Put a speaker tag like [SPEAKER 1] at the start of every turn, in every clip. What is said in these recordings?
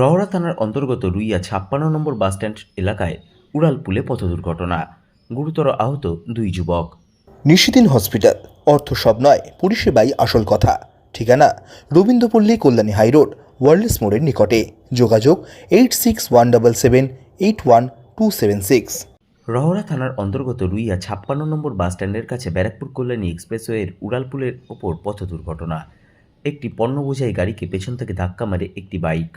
[SPEAKER 1] রওরা থানার অন্তর্গত রুইয়া ছাপ্পান্ন নম্বর বাসস্ট্যান্ড এলাকায় উড়ালপুলে পথ দুর্ঘটনা। গুরুতর আহত দুই যুবক।
[SPEAKER 2] নিশিদিন হসপিটাল। অর্থ সব নয় পরিষেবাই আসল কথা। ঠিকানা রবীন্দ্রপল্লী কল্যাণী হাইরোড ওয়ার্ল্ডস মোড়ের নিকটে। যোগাযোগ eight six one double seven eight one two seven six.
[SPEAKER 1] Rahara থানার অন্তর্গত রুইয়া ছাপ্পান্ন নম্বর বাসস্ট্যান্ডের কাছে ব্যারাকপুর কল্যাণী এক্সপ্রেসওয়ের উড়ালপুলের ওপর পথ দুর্ঘটনা। একটি পণ্য বোঝাই গাড়িকে পেছন থেকে ধাক্কা মারে একটি বাইক।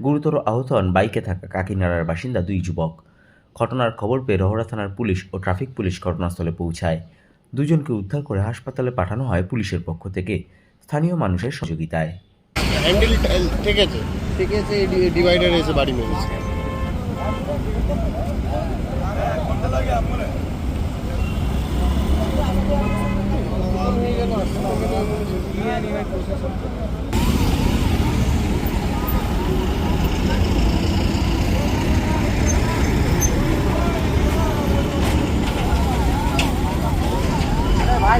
[SPEAKER 1] গুরুতর আহত হন বাইকে থাকা কাকিনাড়ার বাসিন্দা দুই যুবক ঘটনার খবর পেয়ে রহরা থানার পুলিশ ও ট্রাফিক পুলিশ ঘটনাস্থলে পৌঁছায় দুজনকে উদ্ধার করে হাসপাতালে পাঠানো হয় পুলিশের পক্ষ থেকে স্থানীয় মানুষের সহযোগিতায়
[SPEAKER 3] হ্যান্ডেল ঠেকেছে ঠেকেছে ডিভাইডার এসে বাড়ি মেরেছে
[SPEAKER 4] আমার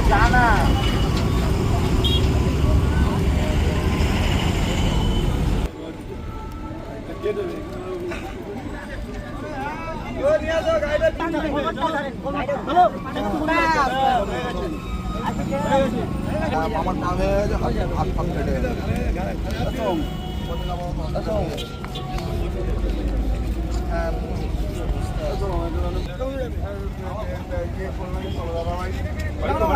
[SPEAKER 4] পা হয়ে